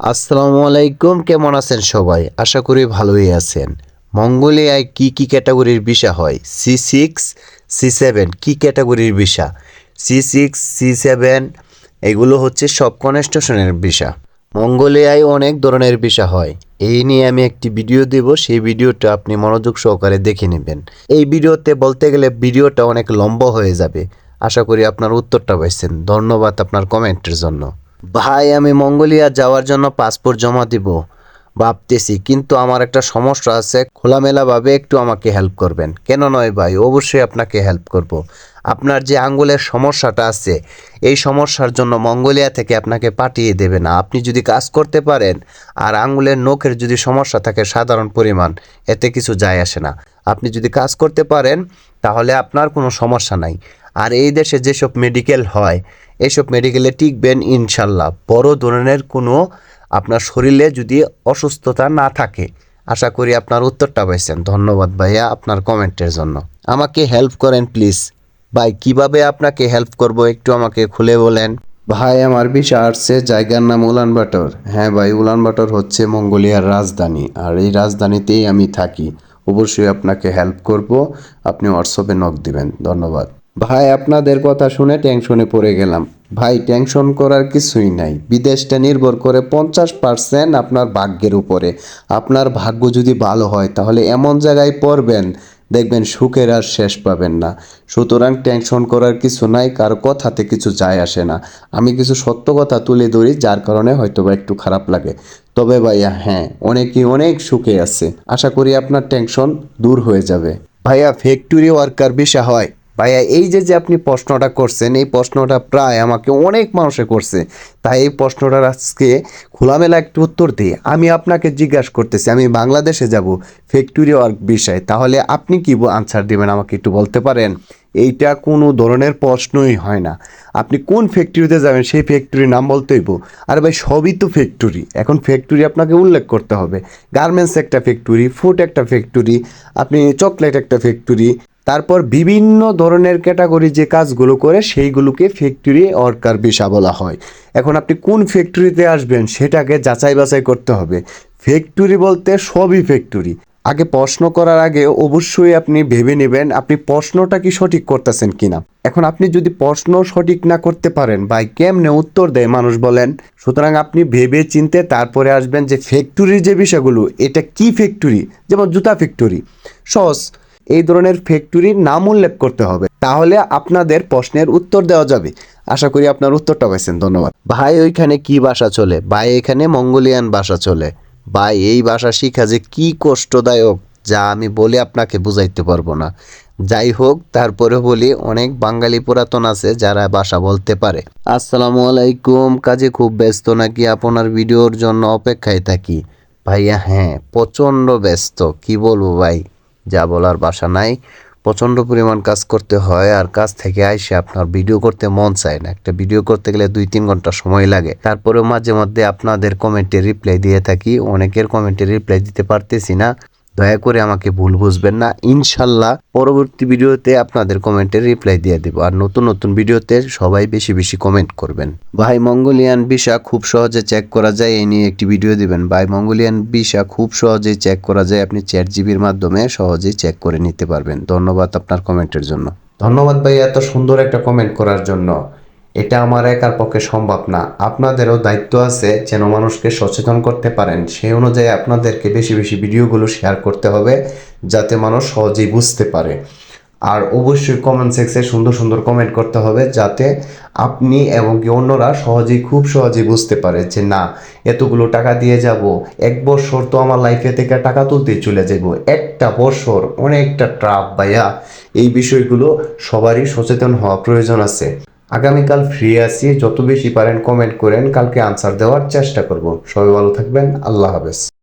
আসসালামু আলাইকুম, কেমন আছেন সবাই? আশা করি ভালোই আছেন। মঙ্গোলিয়ায় কি কি ক্যাটাগরির ভিসা হয়? সি সিক্স সি সেভেন কী ক্যাটাগরির visa? C six C seven এগুলো হচ্ছে সব কনস্টেশনের ভিসা। মঙ্গোলিয়ায় অনেক ধরনের ভিসা হয়। এই নিয়ে আমি একটি ভিডিও দেব, সেই ভিডিওটা আপনি মনোযোগ সহকারে দেখে নেবেন। এই ভিডিওতে বলতে গেলে ভিডিওটা অনেক লম্বা হয়ে যাবে। আশা করি আপনার উত্তরটা পাইছেন। ধন্যবাদ আপনার কমেন্টের জন্য। ভাই, আমি মঙ্গোলিয়া যাওয়ার জন্য পাসপোর্ট জমা দিব। ভাবতেছি, কিন্তু আমার একটা সমস্যা আছে। খোলামেলাভাবে একটু আমাকে হেল্প করবেন। কেন নয় ভাই? অবশ্যই আপনাকে হেল্প করব। আপনার যে আঙ্গুলের সমস্যাটা আছে, এই সমস্যার জন্য মঙ্গোলিয়া থেকে আপনাকে পাঠিয়ে দেবে না। আপনি যদি কাজ করতে পারেন, আর আঙ্গুলের নখের যদি সমস্যা থাকে সাধারণ পরিমাণ, এতে কিছু যায় আসে না। আপনি যদি কাজ করতে পারেন, তাহলে আপনার কোনো সমস্যা নাই। আর এই দেশে যেসব মেডিকেল হয় এইসব মেডিকেলে টিকবেন ইনশাল্লাহ। বড় ধরনের কোনো আপনার শরীরে যদি অসুস্থতা না থাকে, আশা করি আপনার উত্তরটা পাইছেন। ধন্যবাদ ভাইয়া আপনার কমেন্টের জন্য। আমাকে হেল্প করেন প্লিজ ভাই, কীভাবে আপনাকে হেল্প করব একটু আমাকে খুলে বলেন। ভাই, আমার বিষয় আসছে জায়গার নাম উলানবাটর। হ্যাঁ ভাই, উলানবাটর হচ্ছে মঙ্গোলিয়ার রাজধানী। আর এই রাজধানীতেই আমি থাকি। অবশ্যই আপনাকে হেল্প করব। আপনি হোয়াটসঅ্যাপে নক দিবেন। ধন্যবাদ। ভাই, আপনাদের কথা শুনে টেনশনে পড়ে গেলাম। ভাই, টেনশন করার কিছুই নাই। বিদেশটা নির্ভর করে পঞ্চাশ পার্সেন্ট আপনার ভাগ্যের উপরে। আপনার ভাগ্য যদি ভালো হয়, তাহলে এমন জায়গায় পড়বেন, দেখবেন সুখের আর শেষ পাবেন না। সুতরাং টেনশন করার কিছু নাই, কারও কথাতে কিছু যায় আসে না। আমি কিছু সত্য কথা তুলে ধরি, যার কারণে হয়তো বা একটু খারাপ লাগে। তবে ভাইয়া হ্যাঁ অনেকেই অনেক সুখে আছে। আশা করি আপনার টেনশন দূর হয়ে যাবে। ভাইয়া ফ্যাক্টরি ওয়ার্কার বিষা হয়। ভাইয়া, এই যে যে আপনি প্রশ্নটা করছেন, এই প্রশ্নটা প্রায় আমাকে অনেক মানুষে করছে। তাই এই প্রশ্নটার আজকে খোলামেলা একটু উত্তর দিই আমি আপনাকে জিজ্ঞাসা করতেছি, আমি বাংলাদেশে যাব ফ্যাক্টরি ওয়ার্ক বিষয়ে। তাহলে আপনি কি আনসার দেবেন আমাকে একটু বলতে পারেন? এইটা কোনো ধরনের প্রশ্নই হয় না। আপনি কোন ফ্যাক্টরিতে যাবেন, সেই ফ্যাক্টরির নাম বলতে হইব আর ভাই, সবই তো ফ্যাক্টরি এখন ফ্যাক্টরি আপনাকে উল্লেখ করতে হবে। গার্মেন্টস একটা ফ্যাক্টরি ফুড একটা ফ্যাক্টরি আপনি চকলেট একটা ফ্যাক্টরি তারপর বিভিন্ন ধরনের ক্যাটাগরি যে কাজগুলো করে সেইগুলোকে ফ্যাক্টরি ওয়ার্কার ভিসা বলা হয়। এখন আপনি কোন ফ্যাক্টরিতে আসবেন সেটাকে যাচাই বাছাই করতে হবে। ফ্যাক্টরি বলতে সবই ফ্যাক্টরি। আগে প্রশ্ন করার আগে অবশ্যই আপনি ভেবে নেবেন আপনি প্রশ্নটা কি সঠিক করতেছেন কিনা। এখন আপনি যদি প্রশ্ন সঠিক না করতে পারেন বা কেমনে উত্তর দেয় মানুষ বলেন, সুতরাং আপনি ভেবে চিনতে তারপরে আসবেন যে ফ্যাক্টরির যে বিষয়গুলো এটা কি ফ্যাক্টরি? যেমন জুতা ফ্যাক্টরি। সস এই ধরনের ফ্যাক্টরির নাম উল্লেখ করতে হবে। তাহলে আপনাদের প্রশ্নের উত্তর দেওয়া যাবে। আশা করি আপনার উত্তরটা পাইছেন। ধন্যবাদ। ভাই, ওইখানে কি ভাষা চলে? ভাই, এখানে মঙ্গোলিয়ান ভাষা চলে। ভাই, এই ভাষা শিখা যে কি কষ্টদায়ক, যা আমি বলে আপনাকে বুঝাইতে পারব না। যাই হোক তারপরে বলি, অনেক বাঙালি পুরাতন আছে যারা ভাষা বলতে পারে। আসসালামু আলাইকুম। কাজে খুব ব্যস্ত নাকি? আপনার ভিডিওর জন্য অপেক্ষায় থাকি। ভাইয়া হ্যাঁ প্রচণ্ড ব্যস্ত। কি বলব ভাই? যা বলার বাসা নাই। প্রচণ্ড পরিমাণ কাজ করতে হয় আর কাজ থেকে আইসে আপনার ভিডিও করতে মন চায় না। একটা ভিডিও করতে গেলে দুই তিন ঘণ্টা সময় লাগে। তারপরেও মাঝে মধ্যে আপনাদের কমেন্টে রিপ্লাই দিয়ে থাকি। অনেকের কমেন্টে রিপ্লাই দিতে পারতেছি না। দয়া করে আমাকে ভুল বুঝবেন না। ইনশাল্লাহ পরবর্তী ভিডিওতে আপনাদের কমেন্টের রিপ্লাই দিয়ে দেবো। আর নতুন নতুন ভিডিওতে সবাই বেশি বেশি কমেন্ট করবেন। ভাই, মঙ্গোলিয়ান ভিসা খুব সহজে চেক করা যায়, এই নিয়ে একটি ভিডিও দিবেন। ভাই, মঙ্গোলিয়ান ভিসা খুব সহজেই চেক করা যায়, আপনি চ্যাট জিবির মাধ্যমে সহজেই চেক করে নিতে পারবেন। ধন্যবাদ আপনার কমেন্টের জন্য। ধন্যবাদ ভাই, এত সুন্দর একটা কমেন্ট করার জন্য। এটা আমার একার পক্ষে সম্ভব না। আপনাদেরও দায়িত্ব আছে যেন মানুষকে সচেতন করতে পারেন। সেই অনুযায়ী আপনাদেরকে বেশি বেশি ভিডিওগুলো শেয়ার করতে হবে, যাতে মানুষ সহজেই বুঝতে পারে। আর অবশ্যই কমেন্ট সেক্সে সুন্দর সুন্দর কমেন্ট করতে হবে, যাতে আপনি এবং কি অন্যরা সহজেই খুব সহজেই বুঝতে পারে যে না, এতগুলো টাকা দিয়ে যাব, এক বছর তো আমার লাইফে থেকে টাকা তুলতেই চলে যাব। একটা বছর অনেকটা ট্রাপ ভাইয়া। এই বিষয়গুলো সবারই সচেতন হওয়া প্রয়োজন আছে। আগামীকাল ফ্রি আছি যত বেশি পারেন কমেন্ট করেন। কালকে আনসার দেওয়ার চেষ্টা করব। সবাই ভালো থাকবেন। আল্লাহ হাফেজ।